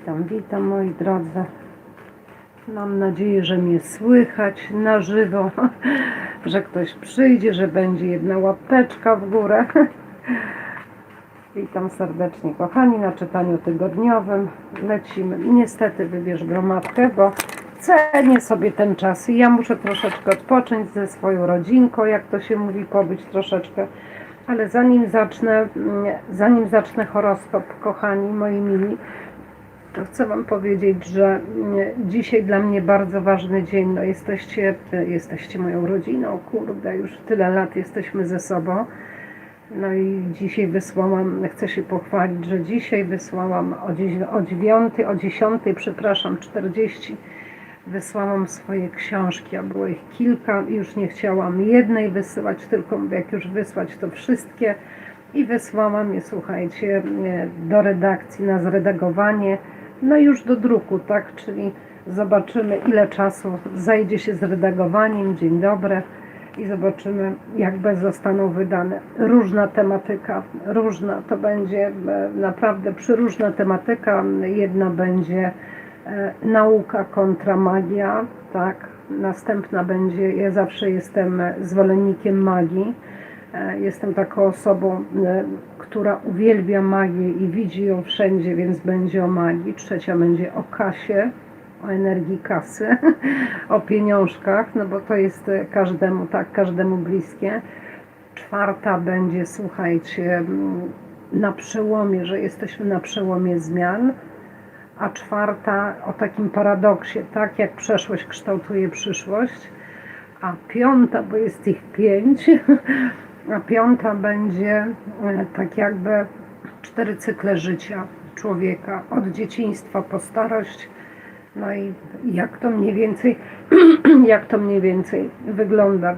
Witam, witam moi drodzy. Mam nadzieję, że mnie słychać na żywo, że ktoś przyjdzie, że będzie jedna łapeczka w górę. Witam serdecznie, kochani, na czytaniu tygodniowym. Lecimy. Niestety wybierz gromadkę, bo cenię sobie ten czas i ja muszę troszeczkę odpocząć ze swoją rodzinką, jak to się mówi, pobyć troszeczkę. Ale zanim zacznę, mm, zanim zacznę horoskop, kochani, moi mili, to chcę Wam powiedzieć, że mm, dzisiaj dla mnie bardzo ważny dzień. No jesteście, jesteście moją rodziną, kurde, już tyle lat jesteśmy ze sobą. No i dzisiaj wysłałam, chcę się pochwalić, że dzisiaj wysłałam o, o 9, o 10, przepraszam, 40 wysłałam swoje książki, a było ich kilka już nie chciałam jednej wysyłać, tylko jak już wysłać to wszystkie i wysłałam je, słuchajcie, e, do redakcji na zredagowanie, no już do druku, tak, czyli zobaczymy ile czasu zajdzie się z redagowaniem, dzień dobry. I zobaczymy jak bez zostaną wydane. Różna tematyka, różna, to będzie e, naprawdę przyróżna tematyka, jedna będzie e, nauka kontra magia, tak, następna będzie, ja zawsze jestem zwolennikiem magii, Jestem taką osobą, e, która uwielbia magię i widzi ją wszędzie, więc będzie o magii. Trzecia będzie o kasie, o energii kasy, o pieniążkach, no bo to jest e, każdemu, tak, każdemu bliskie. Czwarta będzie, słuchajcie, na przełomie, że jesteśmy na przełomie zmian. A czwarta o takim paradoksie, tak jak przeszłość kształtuje przyszłość. A piąta, bo jest ich pięć, a piąta będzie e, tak jakby cztery cykle życia człowieka, od dzieciństwa po starość. No i jak to mniej więcej, jak to mniej więcej wygląda.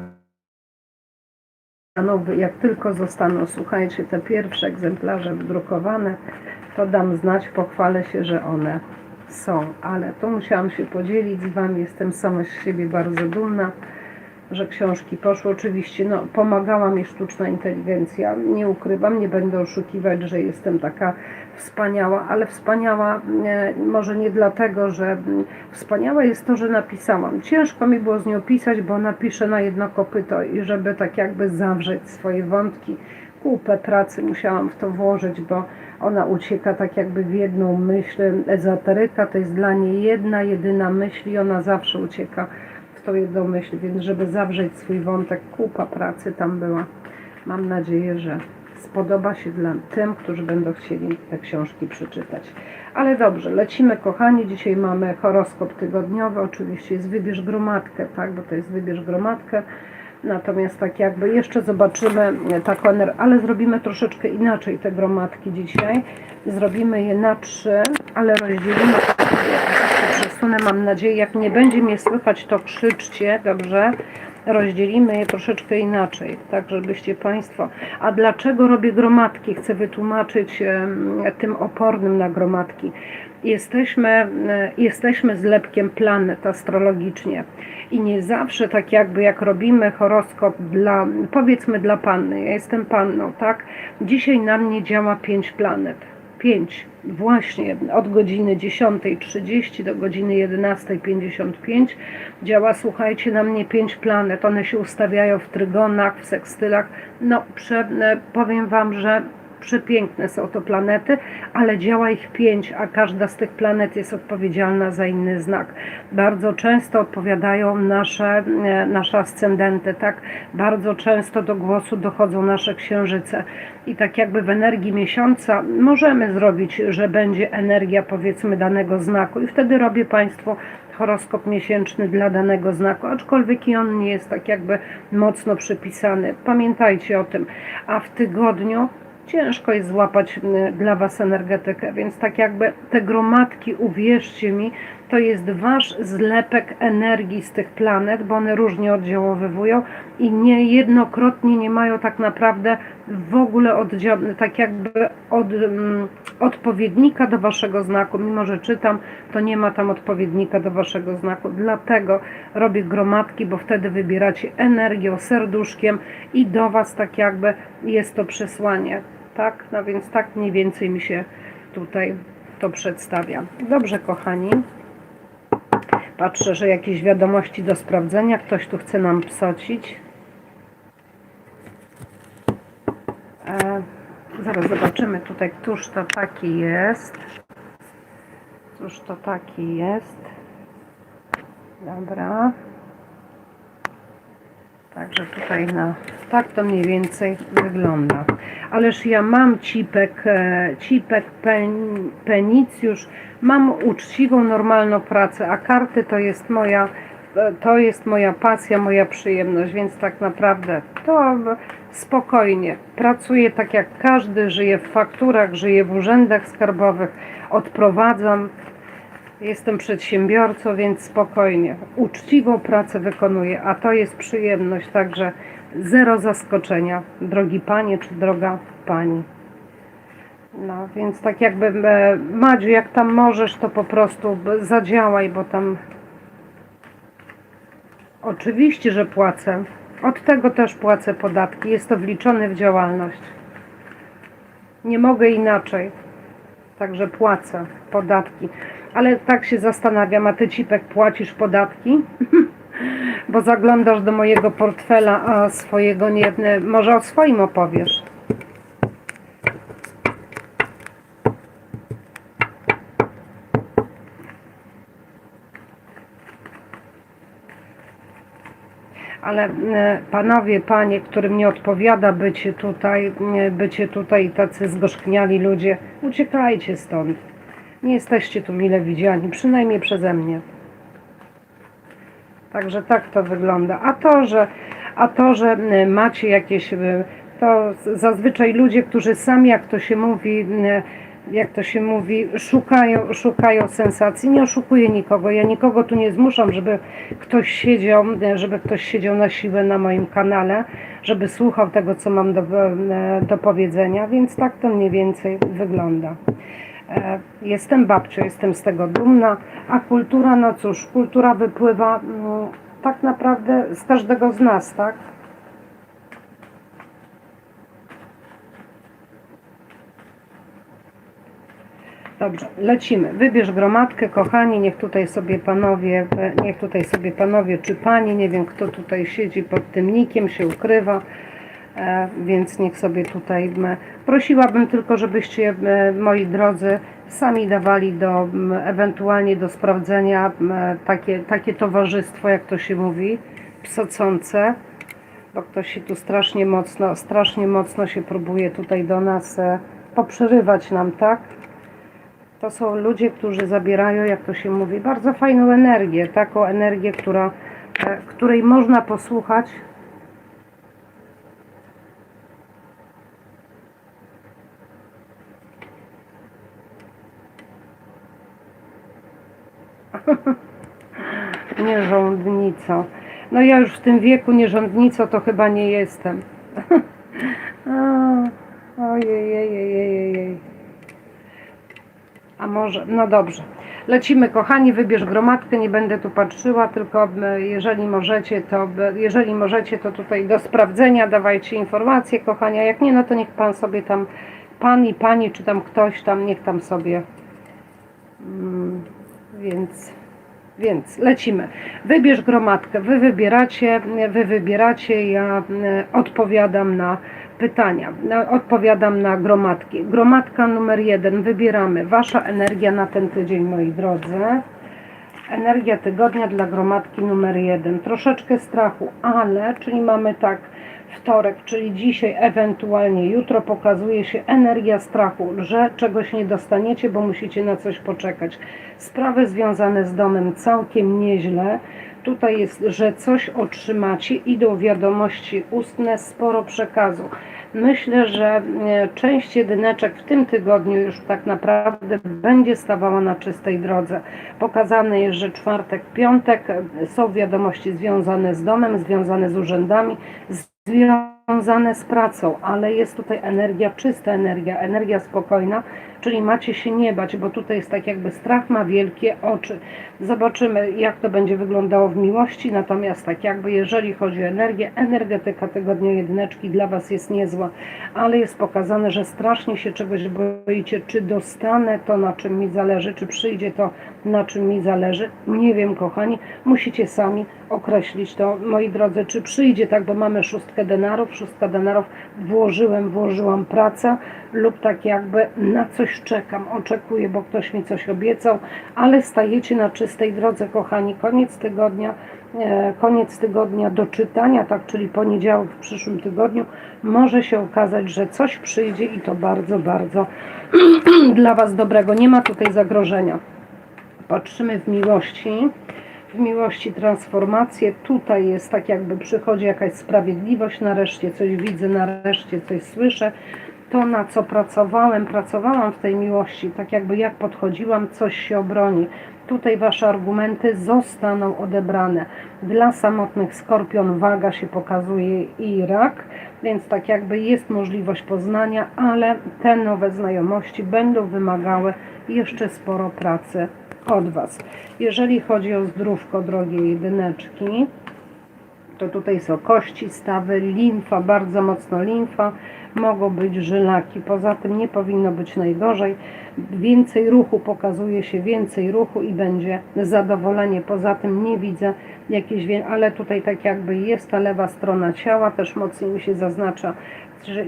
Nowy, jak tylko zostaną, słuchajcie, te pierwsze egzemplarze wydrukowane, to dam znać, pochwalę się, że one są. Ale to musiałam się podzielić z Wami, jestem sama z siebie bardzo dumna że książki poszły. Oczywiście no, pomagała mi sztuczna inteligencja. Nie ukrywam, nie będę oszukiwać, że jestem taka wspaniała, ale wspaniała e, może nie dlatego, że mm, wspaniała jest to, że napisałam. Ciężko mi było z nią pisać, bo napiszę na jedno kopyto i żeby tak jakby zawrzeć swoje wątki. Kupę pracy musiałam w to włożyć, bo ona ucieka tak jakby w jedną myśl. Ezoteryka to jest dla niej jedna, jedyna myśl i ona zawsze ucieka jedną myśl, więc żeby zawrzeć swój wątek, kupa pracy tam była. Mam nadzieję, że spodoba się dla tym, którzy będą chcieli te książki przeczytać. Ale dobrze, lecimy kochani. Dzisiaj mamy horoskop tygodniowy. Oczywiście jest wybierz gromadkę, tak, bo to jest wybierz gromadkę. Natomiast tak jakby jeszcze zobaczymy taką, ale zrobimy troszeczkę inaczej te gromadki dzisiaj. Zrobimy je na trzy, ale rozdzielimy mam nadzieję. Jak nie będzie mnie słychać, to krzyczcie, dobrze? Rozdzielimy je troszeczkę inaczej, tak żebyście Państwo. A dlaczego robię gromadki? Chcę wytłumaczyć tym opornym na gromadki. Jesteśmy, e, jesteśmy zlepkiem planet astrologicznie i nie zawsze tak jakby jak robimy horoskop dla, powiedzmy dla panny, ja jestem panną, tak? Dzisiaj na mnie działa pięć planet. 5, właśnie od godziny 10.30 do godziny 11.55 działa, słuchajcie, na mnie 5 planet. One się ustawiają w trygonach, w sekstylach. No, prze, e, powiem Wam, że przepiękne są to planety, ale działa ich pięć, a każda z tych planet jest odpowiedzialna za inny znak. Bardzo często odpowiadają nasze, e, nasze ascendenty, tak? Bardzo często do głosu dochodzą nasze księżyce. I tak jakby w energii miesiąca możemy zrobić, że będzie energia powiedzmy danego znaku i wtedy robię Państwu horoskop miesięczny dla danego znaku, aczkolwiek i on nie jest tak jakby mocno przypisany. Pamiętajcie o tym. A w tygodniu ciężko jest złapać dla Was energetykę, więc tak jakby te gromadki, uwierzcie mi, to jest Wasz zlepek energii z tych planet, bo one różnie oddziałowywują i niejednokrotnie nie mają tak naprawdę w ogóle oddział, tak jakby od, mm, odpowiednika do Waszego znaku. Mimo, że czytam, to nie ma tam odpowiednika do Waszego znaku. Dlatego robię gromadki, bo wtedy wybieracie energią, serduszkiem i do Was tak jakby jest to przesłanie. Tak? No więc tak mniej więcej mi się tutaj to przedstawia. Dobrze, kochani. Patrzę, że jakieś wiadomości do sprawdzenia. Ktoś tu chce nam psocić. E, zaraz zobaczymy tutaj, któż to taki jest. Cóż to taki jest. Dobra. Także tutaj na, tak to mniej więcej wygląda. Ależ ja mam cipek, e, cipek pen, penicjusz, mam uczciwą, normalną pracę, a karty to jest moja, e, to jest moja pasja, moja przyjemność, więc tak naprawdę to spokojnie. Pracuję tak jak każdy, żyję w fakturach, żyję w urzędach skarbowych, odprowadzam, Jestem przedsiębiorcą, więc spokojnie. Uczciwą pracę wykonuję, a to jest przyjemność, także zero zaskoczenia, drogi panie czy droga pani. No, więc tak jakby, e, Madziu, jak tam możesz, to po prostu zadziałaj, bo tam oczywiście, że płacę. Od tego też płacę podatki. Jest to wliczone w działalność. Nie mogę inaczej. Także płacę podatki. Ale tak się zastanawiam, a ty Cipek płacisz podatki? Bo zaglądasz do mojego portfela, a swojego nie... Może o swoim opowiesz. Ale e, panowie, panie, którym nie odpowiada bycie tutaj, bycie tutaj tacy zgorzkniali ludzie, uciekajcie stąd. Nie jesteście tu mile widziani, przynajmniej przeze mnie. Także tak to wygląda. A to, że, a to, że macie jakieś, to zazwyczaj ludzie, którzy sami, jak to się mówi, jak to się mówi, szukają, szukają sensacji. Nie oszukuję nikogo. Ja nikogo tu nie zmuszam, żeby ktoś siedział, żeby ktoś siedział na siłę na moim kanale, żeby słuchał tego, co mam do, do powiedzenia, więc tak to mniej więcej wygląda. E, Jestem babcią, jestem z tego dumna, a kultura, no cóż, kultura wypływa mm, tak naprawdę z każdego z nas, tak? Dobrze, lecimy. Wybierz gromadkę, kochani, niech tutaj sobie panowie, e, niech tutaj sobie panowie czy panie, nie wiem kto tutaj siedzi pod tym nikiem, się ukrywa, więc niech sobie tutaj, prosiłabym tylko, żebyście, moi drodzy, sami dawali do, ewentualnie do sprawdzenia takie, takie towarzystwo, jak to się mówi, psocące, bo ktoś się tu strasznie mocno, strasznie mocno się próbuje tutaj do nas e, poprzerywać nam, tak? To są ludzie, którzy zabierają, jak to się mówi, bardzo fajną energię, taką energię, która, e, której można posłuchać. Nierządnico. No ja już w tym wieku nierządnico to chyba nie jestem. Ojej, ojej, ojej. A może, no dobrze. Lecimy, kochani, wybierz gromadkę, nie będę tu patrzyła, tylko e, jeżeli możecie, to e, jeżeli możecie, to tutaj do sprawdzenia dawajcie informacje, kochania. Jak nie, no to niech pan sobie tam, pan i pani, czy tam ktoś tam, niech tam sobie. Mm, więc, więc lecimy. Wybierz gromadkę. Wy wybieracie, wy wybieracie, ja e, odpowiadam na pytania. Odpowiadam na gromadki. Gromadka numer jeden. Wybieramy. Wasza energia na ten tydzień, moi drodzy. Energia tygodnia dla gromadki numer jeden. Troszeczkę strachu, ale, czyli mamy tak, wtorek, czyli dzisiaj, ewentualnie jutro pokazuje się energia strachu, że czegoś nie dostaniecie, bo musicie na coś poczekać. Sprawy związane z domem całkiem nieźle. Tutaj jest, że coś otrzymacie, idą wiadomości ustne, sporo przekazu. Myślę, że e, część jedyneczek w tym tygodniu już tak naprawdę będzie stawała na czystej drodze. Pokazane jest, że czwartek, piątek e, są wiadomości związane z domem, związane z urzędami, związane z pracą, ale jest tutaj energia, czysta energia, energia spokojna, czyli macie się nie bać, bo tutaj jest tak jakby strach ma wielkie oczy. Zobaczymy, jak to będzie wyglądało w miłości, natomiast tak jakby jeżeli chodzi o energię, energetyka tego dnia jedyneczki dla Was jest niezła, ale jest pokazane, że strasznie się czegoś boicie, czy dostanę to, na czym mi zależy, czy przyjdzie to, na czym mi zależy. Nie wiem, kochani, musicie sami określić to, moi drodzy, czy przyjdzie tak, bo mamy szóstkę denarów, szóstka denarów, włożyłem, włożyłam pracę lub tak jakby na coś czekam, oczekuję, bo ktoś mi coś obiecał, ale stajecie na czystej drodze, kochani, koniec tygodnia, e, koniec tygodnia do czytania, tak, czyli poniedziałek w przyszłym tygodniu, może się okazać, że coś przyjdzie i to bardzo, bardzo dla Was dobrego. Nie ma tutaj zagrożenia. Patrzymy w miłości w miłości transformację. Tutaj jest tak jakby przychodzi jakaś sprawiedliwość, nareszcie coś widzę, nareszcie coś słyszę. To, na co pracowałem, pracowałam w tej miłości, tak jakby jak podchodziłam, coś się obroni. Tutaj Wasze argumenty zostaną odebrane. Dla samotnych skorpion waga się pokazuje i rak, więc tak jakby jest możliwość poznania, ale te nowe znajomości będą wymagały jeszcze sporo pracy od Was. Jeżeli chodzi o zdrówko, drogie jedyneczki, to tutaj są kości, stawy, limfa, bardzo mocno limfa, mogą być żylaki. Poza tym nie powinno być najgorzej. Więcej ruchu pokazuje się, więcej ruchu i będzie zadowolenie. Poza tym nie widzę jakiejś, ale tutaj tak jakby jest ta lewa strona ciała, też mocniej mi się zaznacza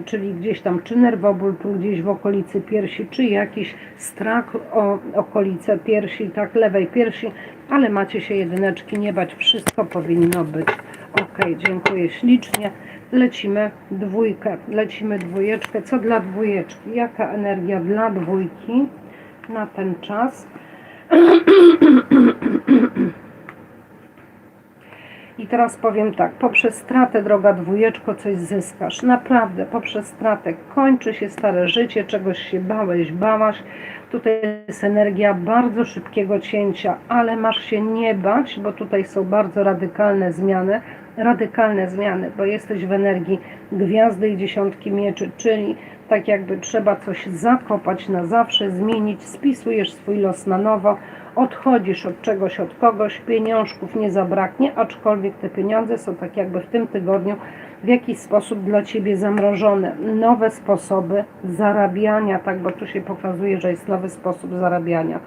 czyli gdzieś tam czy nerwoból, tu gdzieś w okolicy piersi, czy jakiś strach o okolicę piersi, tak lewej piersi, ale macie się jedyneczki nie bać, wszystko powinno być ok. Dziękuję ślicznie. Lecimy dwójkę, lecimy dwójeczkę. Co dla dwójeczki? Jaka energia dla dwójki na ten czas? I teraz powiem tak, poprzez stratę, droga dwójeczko, coś zyskasz. Naprawdę, poprzez stratę kończy się stare życie, czegoś się bałeś, bałaś. Tutaj jest energia bardzo szybkiego cięcia, ale masz się nie bać, bo tutaj są bardzo radykalne zmiany. Radykalne zmiany, bo jesteś w energii gwiazdy i dziesiątki mieczy, czyli tak jakby trzeba coś zakopać na zawsze, zmienić, spisujesz swój los na nowo, odchodzisz od czegoś, od kogoś, pieniążków nie zabraknie, aczkolwiek te pieniądze są tak jakby w tym tygodniu w jakiś sposób dla Ciebie zamrożone. Nowe sposoby zarabiania, tak, bo tu się pokazuje, że jest nowy sposób zarabiania.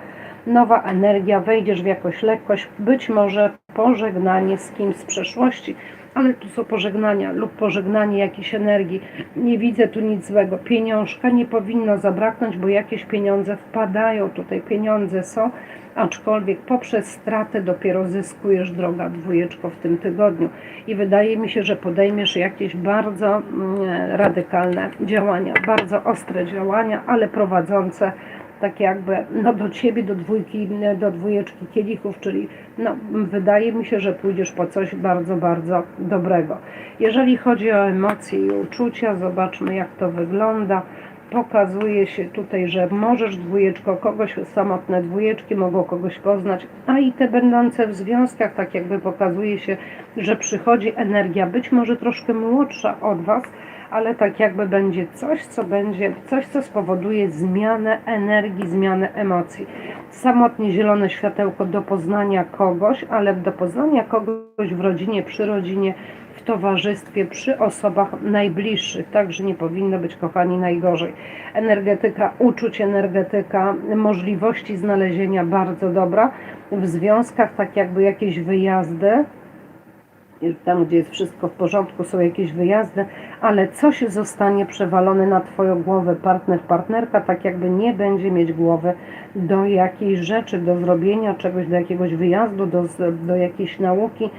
Nowa energia, wejdziesz w jakąś lekkość, być może pożegnanie z kimś z przeszłości, ale tu są pożegnania lub pożegnanie jakiejś energii. Nie widzę tu nic złego. Pieniążka nie powinno zabraknąć, bo jakieś pieniądze wpadają. Tutaj pieniądze są, aczkolwiek poprzez stratę dopiero zyskujesz droga dwójeczko w tym tygodniu. I wydaje mi się, że podejmiesz jakieś bardzo mm, radykalne działania, bardzo ostre działania, ale prowadzące tak jakby no, do ciebie, do dwójki, do dwójeczki kielichów, czyli no, wydaje mi się, że pójdziesz po coś bardzo, bardzo dobrego. Jeżeli chodzi o emocje i uczucia, zobaczmy jak to wygląda. Pokazuje się tutaj, że możesz dwójeczko kogoś, samotne dwójeczki mogą kogoś poznać, a i te będące w związkach, tak jakby pokazuje się, że przychodzi energia, być może troszkę młodsza od Was, ale tak jakby będzie coś, co będzie, coś, co spowoduje zmianę energii, zmianę emocji. Samotnie zielone światełko do poznania kogoś, ale do poznania kogoś w rodzinie, przy rodzinie, w towarzystwie, przy osobach najbliższych, także nie powinno być, kochani, najgorzej. Energetyka, uczuć, energetyka, możliwości znalezienia bardzo dobra. W związkach, tak jakby jakieś wyjazdy, tam, gdzie jest wszystko w porządku, są jakieś wyjazdy, ale coś zostanie przewalone na Twoją głowę, partner, partnerka, tak jakby nie będzie mieć głowy do jakiejś rzeczy, do zrobienia czegoś, do jakiegoś wyjazdu, do, do jakiejś nauki.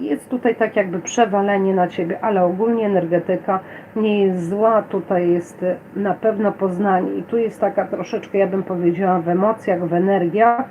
Jest tutaj tak jakby przewalenie na Ciebie, ale ogólnie energetyka nie jest zła, tutaj jest na pewno poznanie i tu jest taka troszeczkę, ja bym powiedziała, w emocjach, w energiach,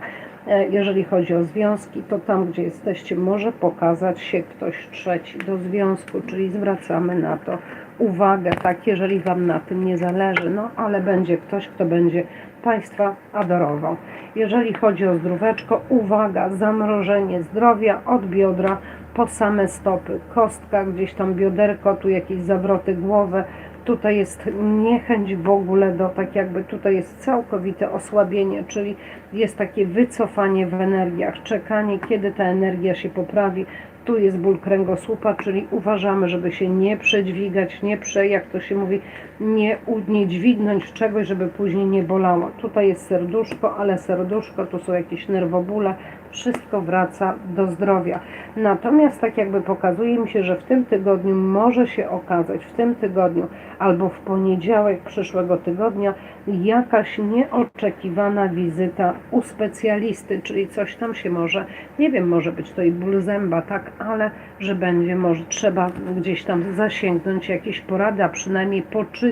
jeżeli chodzi o związki, to tam, gdzie jesteście, może pokazać się ktoś trzeci do związku, czyli zwracamy na to uwagę, tak, jeżeli Wam na tym nie zależy, no ale będzie ktoś, kto będzie Państwa adorował. Jeżeli chodzi o zdróweczko, uwaga, zamrożenie zdrowia od biodra po same stopy, kostka, gdzieś tam bioderko, tu jakieś zawroty głowy, Tutaj jest niechęć w ogóle do, tak jakby tutaj jest całkowite osłabienie, czyli jest takie wycofanie w energiach, czekanie, kiedy ta energia się poprawi. Tu jest ból kręgosłupa, czyli uważamy, żeby się nie przedźwigać, nie prze, jak to się mówi, nie, nie dźwignąć czegoś, żeby później nie bolało. Tutaj jest serduszko, ale serduszko, tu są jakieś nerwobóle, wszystko wraca do zdrowia. Natomiast tak jakby pokazuje mi się, że w tym tygodniu może się okazać, w tym tygodniu albo w poniedziałek przyszłego tygodnia jakaś nieoczekiwana wizyta u specjalisty, czyli coś tam się może, nie wiem, może być to i ból zęba, tak, ale że będzie może trzeba gdzieś tam zasięgnąć jakieś porady, a przynajmniej poczytać,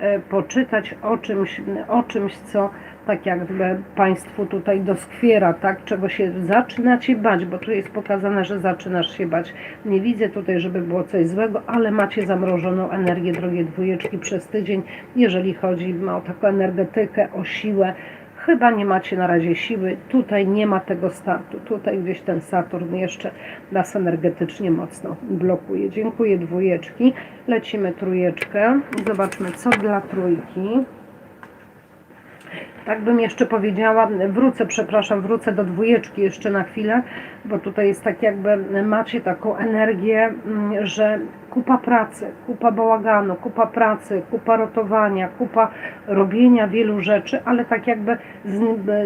e, poczytać o czymś, o czymś, co tak jakby Państwu tutaj doskwiera, tak, czego się zaczynacie bać, bo tu jest pokazane, że zaczynasz się bać. Nie widzę tutaj, żeby było coś złego, ale macie zamrożoną energię, drogie dwójeczki, przez tydzień, jeżeli chodzi o taką energetykę, o siłę. Chyba nie macie na razie siły, tutaj nie ma tego startu, tutaj gdzieś ten Saturn jeszcze nas energetycznie mocno blokuje. Dziękuję dwójeczki, lecimy trójeczkę, zobaczmy co dla trójki. Tak bym jeszcze powiedziała, wrócę, przepraszam, wrócę do dwójeczki jeszcze na chwilę, bo tutaj jest tak jakby macie taką energię, mm, że kupa pracy, kupa bałaganu, kupa pracy, kupa rotowania, kupa robienia wielu rzeczy, ale tak jakby z,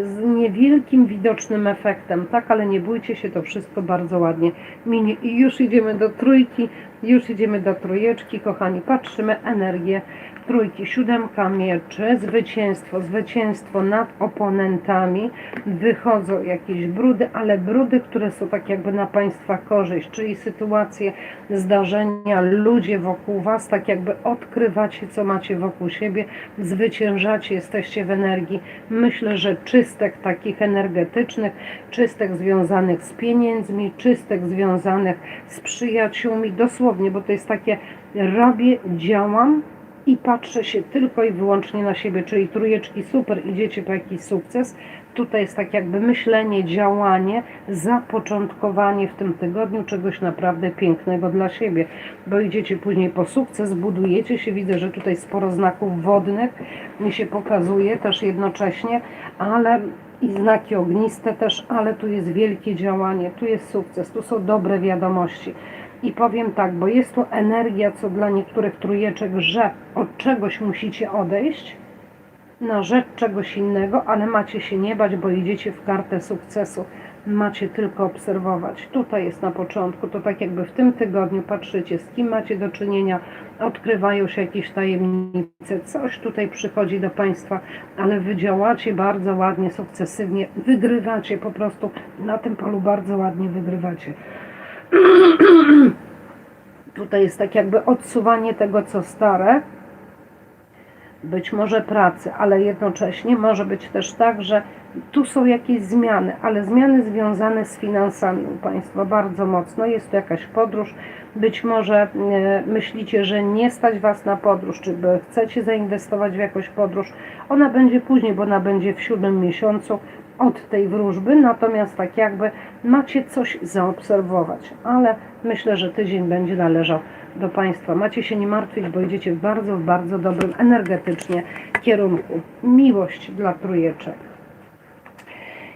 z niewielkim widocznym efektem, tak, ale nie bójcie się, to wszystko bardzo ładnie minie. I już idziemy do trójki, już idziemy do trójeczki, kochani, patrzymy energię trójki, siódemka mieczy, zwycięstwo, zwycięstwo nad oponentami, wychodzą jakieś brudy, ale brudy, które są tak jakby na Państwa korzyść, czyli sytuacje, zdarzenia, ludzie wokół Was, tak jakby odkrywacie, co macie wokół siebie, zwyciężacie, jesteście w energii, myślę, że czystek takich energetycznych, czystek związanych z pieniędzmi, czystek związanych z przyjaciółmi, dosłownie, bo to jest takie robię, działam, i patrzę się tylko i wyłącznie na siebie, czyli trójeczki super, idziecie po jakiś sukces. Tutaj jest tak jakby myślenie, działanie, zapoczątkowanie w tym tygodniu czegoś naprawdę pięknego dla siebie, bo idziecie później po sukces, budujecie się, widzę, że tutaj sporo znaków wodnych mi się pokazuje też jednocześnie, ale i znaki ogniste też, ale tu jest wielkie działanie, tu jest sukces, tu są dobre wiadomości. I powiem tak, bo jest tu energia, co dla niektórych trójeczek, że od czegoś musicie odejść na rzecz czegoś innego, ale macie się nie bać, bo idziecie w kartę sukcesu. Macie tylko obserwować. Tutaj jest na początku, to tak jakby w tym tygodniu patrzycie, z kim macie do czynienia, odkrywają się jakieś tajemnice, coś tutaj przychodzi do Państwa, ale wy działacie bardzo ładnie, sukcesywnie, wygrywacie po prostu na tym polu bardzo ładnie wygrywacie. Tutaj jest tak jakby odsuwanie tego, co stare, być może pracy, ale jednocześnie może być też tak, że tu są jakieś zmiany, ale zmiany związane z finansami u Państwa bardzo mocno. Jest to jakaś podróż, być może e, myślicie, że nie stać Was na podróż, czy chcecie zainwestować w jakąś podróż. Ona będzie później, bo ona będzie w siódmym miesiącu od tej wróżby, natomiast tak jakby macie coś zaobserwować, ale myślę, że tydzień będzie należał do Państwa. Macie się nie martwić, bo idziecie w bardzo, w bardzo dobrym energetycznie kierunku. Miłość dla trójeczek.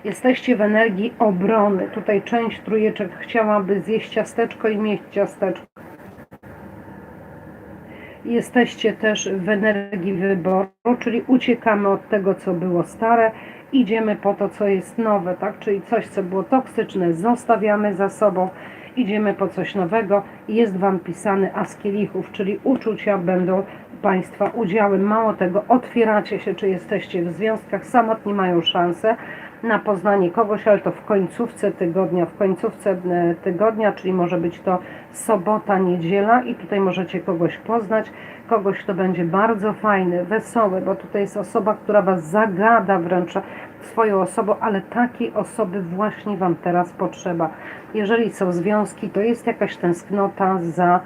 Jesteście w energii obrony. Tutaj część trójeczek chciałaby zjeść ciasteczko i mieć ciasteczko. Jesteście też w energii wyboru, czyli uciekamy od tego, co było stare, idziemy po to, co jest nowe, tak? Czyli coś, co było toksyczne, zostawiamy za sobą, idziemy po coś nowego. Jest Wam pisany as kielichów, czyli uczucia będą Państwa udziałem. Mało tego, otwieracie się, czy jesteście w związkach, samotni mają szansę na poznanie kogoś, ale to w końcówce tygodnia, w końcówce e, tygodnia, czyli może być to sobota, niedziela i tutaj możecie kogoś poznać, kogoś, kto będzie bardzo fajny, wesoły, bo tutaj jest osoba, która Was zagada wręcz swoją osobą, ale takiej osoby właśnie Wam teraz potrzeba. Jeżeli są związki, to jest jakaś tęsknota za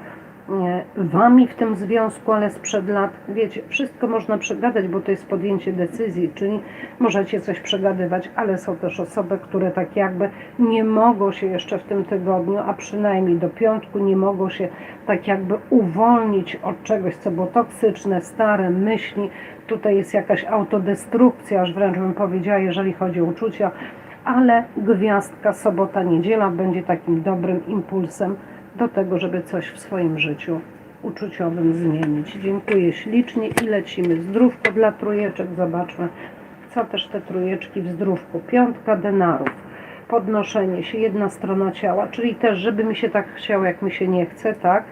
wami w tym związku, ale sprzed lat, wiecie, wszystko można przegadać, bo to jest podjęcie decyzji, czyli możecie coś przegadywać, ale są też osoby, które tak jakby nie mogą się jeszcze w tym tygodniu, a przynajmniej do piątku nie mogą się tak jakby uwolnić od czegoś, co było toksyczne, stare myśli. Tutaj jest jakaś autodestrukcja, aż wręcz bym powiedziała, jeżeli chodzi o uczucia, ale gwiazdka sobota, niedziela będzie takim dobrym impulsem do tego, żeby coś w swoim życiu uczuciowym zmienić. Dziękuję ślicznie i lecimy. Zdrówko dla trójeczek. Zobaczmy, co też te trójeczki w zdrówku. Piątka denarów. Podnoszenie się, jedna strona ciała, czyli też, żeby mi się tak chciało, jak mi się nie chce, tak?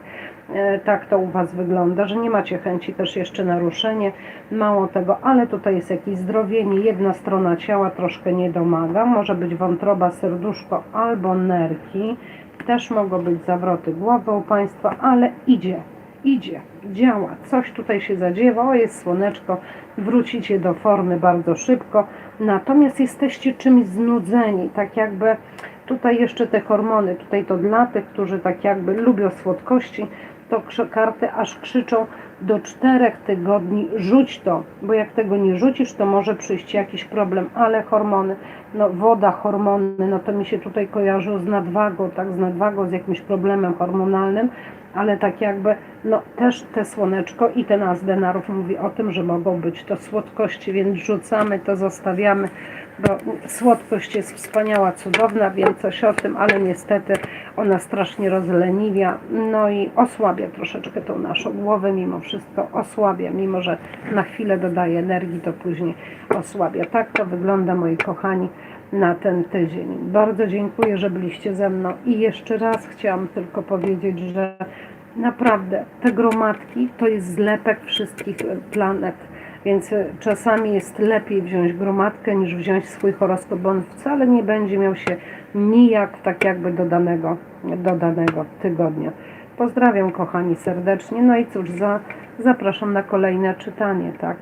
E, Tak to u Was wygląda, że nie macie chęci też jeszcze na ruszenie, mało tego, ale tutaj jest jakieś zdrowienie, jedna strona ciała troszkę nie domaga, może być wątroba, serduszko albo nerki, też mogą być zawroty głowy u Państwa, ale idzie, idzie, działa, coś tutaj się zadziewa, o jest słoneczko, wrócicie do formy bardzo szybko, natomiast jesteście czymś znudzeni, tak jakby tutaj jeszcze te hormony, tutaj to dla tych, którzy tak jakby lubią słodkości, to karty aż krzyczą do czterech tygodni rzuć to, bo jak tego nie rzucisz, to może przyjść jakiś problem, ale hormony, no woda, hormony, no to mi się tutaj kojarzą z nadwagą, tak, z nadwagą, z jakimś problemem hormonalnym, ale tak jakby, no też te słoneczko i ten as denarów mówi o tym, że mogą być to słodkości, więc rzucamy to, zostawiamy, bo słodkość jest wspaniała, cudowna, wiem coś o tym, ale niestety ona strasznie rozleniwia, no i osłabia troszeczkę tą naszą głowę, mimo wszystko osłabia, mimo że na chwilę dodaje energii, to później osłabia. Tak to wygląda, moi kochani, na ten tydzień. Bardzo dziękuję, że byliście ze mną i jeszcze raz chciałam tylko powiedzieć, że naprawdę te gromadki to jest zlepek wszystkich planet. Więc e, czasami jest lepiej wziąć gromadkę niż wziąć swój horoskop, bo on wcale nie będzie miał się nijak tak jakby do danego, do danego tygodnia. Pozdrawiam kochani serdecznie. No i cóż, za, zapraszam na kolejne czytanie, tak?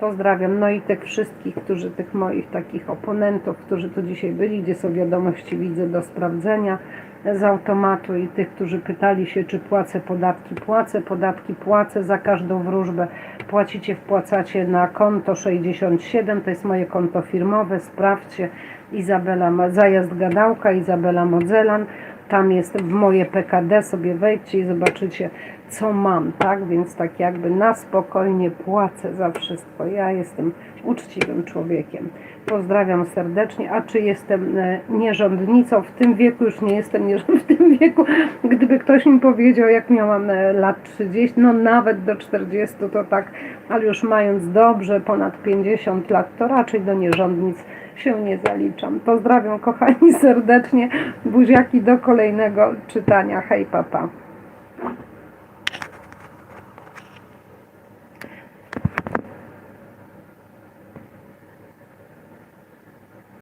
Pozdrawiam. No i tych wszystkich, którzy, tych moich takich oponentów, którzy tu dzisiaj byli, gdzie są wiadomości, widzę do sprawdzenia z automatu i tych, którzy pytali się, czy płacę podatki. Płacę podatki, płacę za każdą wróżbę. Płacicie, wpłacacie na konto 67, to jest moje konto firmowe, sprawdźcie. Izabela, zajazd gadałka, Izabela Modzelan. Tam jest w moje PKD, sobie wejdźcie i zobaczycie, co mam, tak? Więc tak jakby na spokojnie płacę za wszystko. Ja jestem uczciwym człowiekiem. Pozdrawiam serdecznie. A czy jestem e, nierządnicą? W tym wieku już nie jestem nierządnicą. W tym wieku, gdyby ktoś mi powiedział, jak miałam e, lat 30, no nawet do 40, to tak, ale już mając dobrze ponad 50 lat, to raczej do nierządnic się nie zaliczam. Pozdrawiam kochani serdecznie. Buziaki do kolejnego czytania. Hej papa.